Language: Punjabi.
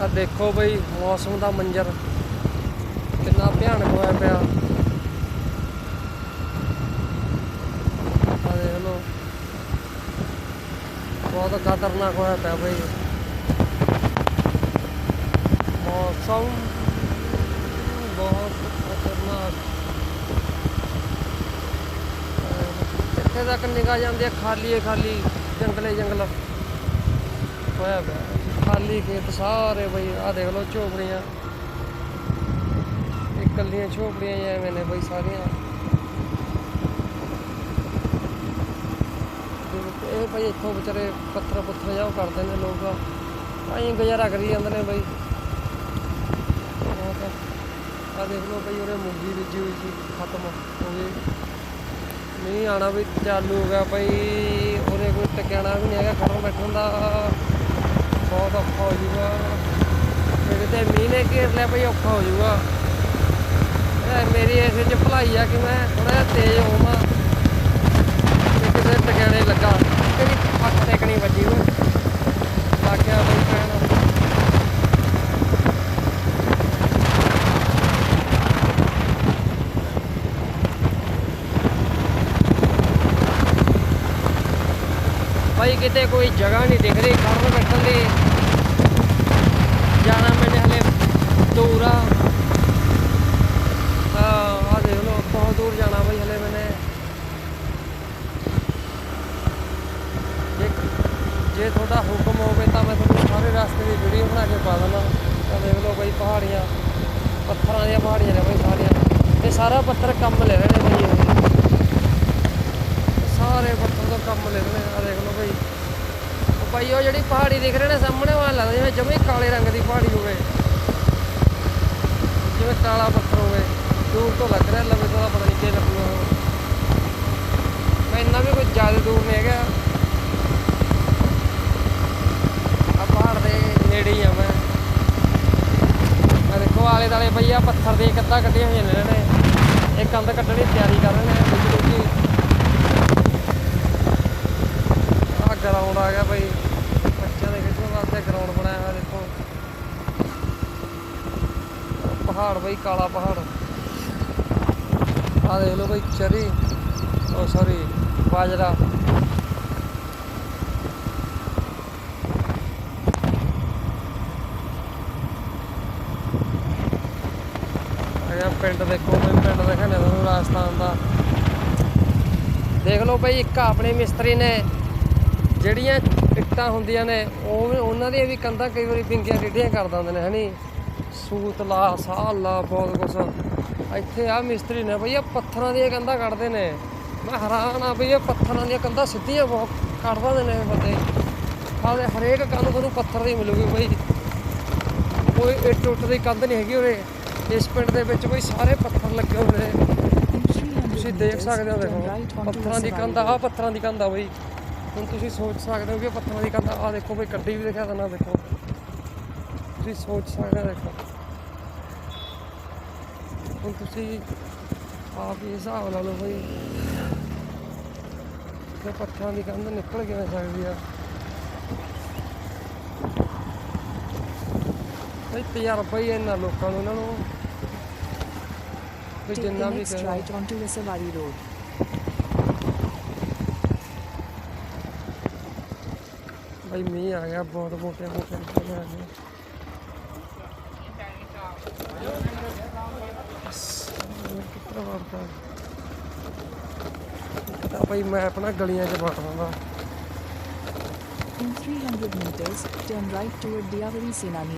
ਆ ਦੇਖੋ ਬਈ, ਮੌਸਮ ਦਾ ਮੰਜ਼ਰ ਕਿੰਨਾ ਭਿਆਨਕ ਹੋਇਆ ਪਿਆ। ਆ ਦੇਖ ਲਓ। ਬਹੁਤ ਖਤਰਨਾਕ ਹੋਇਆ ਪਿਆ ਬਈ। ਮੌਸਮ ਬਹੁਤ ਖਤਰਨਾਕ। ਕਿੱਥੇ ਤੱਕ ਨਿਗਾਹ ਜਾਂਦੀ ਹੈ ਖਾਲੀ ਹੈ ਖਾਲੀ, ਜੰਗਲੇ ਜੰਗਲ ਹੋਇਆ ਪਿਆ। ਖਾਲੀ ਖੇਤ ਸਾਰੇ ਬਈ ਆ ਦੇਖ ਲਓ ਝੋਪੜੀਆਂ। ਇਕੱਲੀਆਂ ਝੋਪੜੀਆਂ ਐਵੇਂ ਨੇ ਬਈ ਸਾਰੀਆਂ। ਇਹ ਬਈ ਇੱਥੋਂ ਵਿਚਾਰੇ ਪੱਥਰ ਪੁੱਥਰ ਜਾਓ ਕਰਦੇ ਨੇ ਲੋਕ। ਆਈ ਗੁਜ਼ਾਰਾ ਕਰੀ ਜਾਂਦੇ ਨੇ ਬਈ। ਆ ਦੇਖ ਲਓ ਬਈ ਉਹਨੇ ਮੂੰਗੀ ਬੀਜੀ ਹੋਈ ਸੀ, ਖਤਮ ਹੋ ਗਈ। ਨਹੀਂ ਆਣਾ ਵੀ ਚਾਲੂ ਹੋ ਗਿਆ ਬਈ। ਉਹਨੇ ਕੋਈ ਟਿਕਾਣਾ ਵੀ ਨਹੀਂ ਹੈਗਾ ਖੜਨ ਬੈਠਣ ਦਾ। ਬਹੁਤ ਔਖਾ ਹੋ ਜੂਗਾ ਮੇਰੇ ਤੇ ਮੀਂਹ ਨੇ ਘੇਰ ਲਿਆ ਬਈ, ਔਖਾ ਹੋ ਜੂਗਾ ਮੇਰੀ ਇਸ ਚ ਭਲਾਈ ਆ ਕਿ ਮੈਂ ਥੋੜਾ ਜਿਹਾ ਤੇਜ਼ ਹੋਵਾਂ। ਤੇ ਕਿਤੇ ਟਿਕਾਣੇ ਲੱਗਾ ਤੇਰੀ ਅੱਖ ਟੇਕਣੀ ਭਾਈ ਕਿਤੇ ਕੋਈ ਜਗ੍ਹਾ ਨਹੀਂ ਦਿਖ ਰਹੀ ਖੜਨ ਬੈਠਣ ਦੀ। ਜਾਣਾ ਮੈਨੇ ਹਲੇ ਦੂਰ ਆ। ਆ ਦੇਖ ਲਓ, ਬਹੁਤ ਦੂਰ ਜਾਣਾ ਬਈ, ਹਲੇ ਮੈਨੇ। ਜੇ ਤੁਹਾਡਾ ਹੁਕਮ ਹੋਵੇ ਤਾਂ ਮੈਂ ਤੁਹਾਨੂੰ ਸਾਰੇ ਰਸਤੇ ਦੀ ਵੀਡੀਓ ਬਣਾ ਕੇ ਪਾ ਦਿੰਦਾ। ਆ ਦੇਖ ਲਓ ਬਈ, ਪਹਾੜੀਆਂ, ਪੱਥਰਾਂ ਦੀਆਂ ਪਹਾੜੀਆਂ ਨੇ ਬਈ ਸਾਰੀਆਂ। ਇਹ ਸਾਰਾ ਪੱਥਰ ਕੰਮ ਲੈ ਰਹੇ ਨੇ ਬਈ ਸਾਰੇ ਪੱਥਰ ਤੋਂ ਕੰਮ ਲੈ ਰਹੇ ਨੇ ਆ ਦੇਖ ਲਓ ਬਈ ਉਹ ਭਾਈ ਉਹ ਜਿਹੜੀ ਪਹਾੜੀ ਦਿਖ ਰਹੇ ਨੇ ਸਾਹਮਣੇ, ਉਹ ਲੱਗਦਾ ਜਿਵੇਂ ਜਮੇ ਕਾਲੇ ਰੰਗ ਦੀ ਪਹਾੜੀ ਹੋਵੇ। ਜਿਵੇਂ ਕਾਲਾ ਪੱਥਰ ਹੋਵੇ। ਦੂਰ ਤੋਂ ਲੱਗ ਰਿਹਾ ਲਵੇ ਤੋਂ ਪਤਾ ਨਹੀਂ ਕੀ ਲੱਗੂਗਾ ਮੈਂ ਇੰਨਾ ਵੀ ਕੋਈ ਜ਼ਿਆਦਾ ਦੂਰ ਨਹੀਂ ਹੈਗਾ। ਆ ਪਹਾੜ ਦੇ ਨੇੜੇ ਹੀ ਆ ਮੈਂ। ਦੇਖੋ ਆਲੇ ਦਾਲੇ ਬਈ ਪੱਥਰ ਦੀਆਂ ਕੰਧਾਂ ਕੱਢੀਆਂ ਹੋਈਆਂ ਨੇ ਇਹਨਾਂ ਨੇ। ਇਹ ਕੰਧ ਕੱਢਣ ਦੀ ਤਿਆਰੀ ਕਰ ਰਹੇ ਨੇ ਬਿਜਲੀ ਦੀ ਆ ਗਰਾਊਂਡ ਆ ਗਿਆ ਬਈ ਬੱਚਿਆਂ ਦੇ ਖੇਡਣ ਵਾਸਤੇ ਗਰਾਊਂਡ ਬਣਾਇਆ ਹੋਇਆ ਦੇਖੋ ਪਹਾੜ ਬਈ, ਕਾਲਾ ਪਹਾੜ। ਆ ਦੇਖ ਲਓ ਬਈ ਚਰੀ ਉਹ ਸੌਰੀ ਬਾਜਰਾ। ਇਹ ਪਿੰਡ ਦੇਖੋ ਬਈ, ਪਿੰਡ ਦਿਖਾਣੇ ਤੁਹਾਨੂੰ ਰਾਜਸਥਾਨ ਦਾ। ਦੇਖ ਲਓ ਬਈ, ਇੱਕ ਆਪਣੇ ਮਿਸਤਰੀ ਨੇ ਜਿਹੜੀਆਂ ਇੱਟਾਂ ਹੁੰਦੀਆਂ ਨੇ, ਉਹ ਵੀ- ਉਹਨਾਂ ਦੀਆਂ ਵੀ ਕੰਧਾਂ ਕਈ ਵਾਰੀ ਵਿੰਗੀਆਂ ਟੇਢੀਆਂ ਕਰ ਦਿੰਦੇ ਨੇ ਹਨੀ ਸੂਤ ਲਾ, ਸਾਹ ਲਾ, ਬਹੁਤ ਕੁਛ। ਇੱਥੇ ਆ ਮਿਸਤਰੀ ਨੇ ਬਈ, ਇਹ ਪੱਥਰਾਂ ਦੀਆਂ ਕੰਧਾਂ ਕੱਢਦੇ ਨੇ। ਮੈਂ ਹੈਰਾਨ ਆ ਬਈ, ਇਹ ਪੱਥਰਾਂ ਦੀਆਂ ਕੰਧਾਂ ਸਿੱਧੀਆਂ ਬਹੁਤ ਕੱਢ ਦਿੰਦੇ ਨੇ ਬੰਦੇ। ਆਲੇ ਹਰੇਕ ਕੰਧ ਤੁਹਾਨੂੰ ਪੱਥਰ ਦੀ ਮਿਲੂਗੀ ਬਈ। ਕੋਈ ਇੱਟ ਉੱਟ ਦੀ ਕੰਧ ਨਹੀਂ ਹੈਗੀ ਉਰੇ। ਇਸ ਪਿੰਡ ਦੇ ਵਿੱਚ ਕੋਈ ਸਾਰੇ ਪੱਥਰ ਲੱਗੇ ਹੋਏ ਨੇ। ਤੁਸੀਂ ਦੇਖ ਸਕਦੇ ਹੋ, ਦੇਖੋ, ਪੱਥਰਾਂ ਦੀ ਕੰਧ ਆ ਪੱਥਰਾਂ ਦੀ ਕੰਧ ਆ ਬਈ। ਹੁਣ ਤੁਸੀਂ ਸੋਚ ਸਕਦੇ ਹੋ ਕਿ ਪੱਥਰਾਂ ਦੀ ਕੰਧ ਆ ਦੇਖੋ ਬਈ ਕੱਢੀ ਵੀ ਦਿਖਾ ਦੇਣਾ ਦੇਖੋ। ਤੁਸੀਂ ਸੋਚ ਸਕਦੇ ਹੋ ਦੇਖੋ ਹੁਣ ਤੁਸੀਂ ਆਪ ਹੀ ਹਿਸਾਬ ਲਾ ਲਓ ਬਈ ਕਿ ਪੱਥਰਾਂ ਦੀ ਕੰਧ ਨਿਕਲ ਕਿਵੇਂ ਸਕਦੀ ਆ? ਬਈ ਤਜਰਬਾ ਹੀ ਇਹਨਾਂ ਲੋਕਾਂ ਨੂੰ ਇਹਨਾਂ ਨੂੰ। ਵੀ ਜਿੰਨਾ ਵੀ ਕਰੋ right onto Rasawari Road. ਭਾਈ ਮੀਂਹ ਆ ਗਿਆ ਬਹੁਤ ਮੋਟੇ ਮੋਟੇ ਆ ਗਏ ਬਸ, ਮੈਂ ਕਿੱਧਰ ਵੜਦਾ ਤਾਂ ਭਾਈ ਮੈਂ ਆਪਣਾ ਗਲੀਆਂ 'ਚ ਵੜ ਦਿੰਦਾ In 300 meters, turn right toward Diavari Senani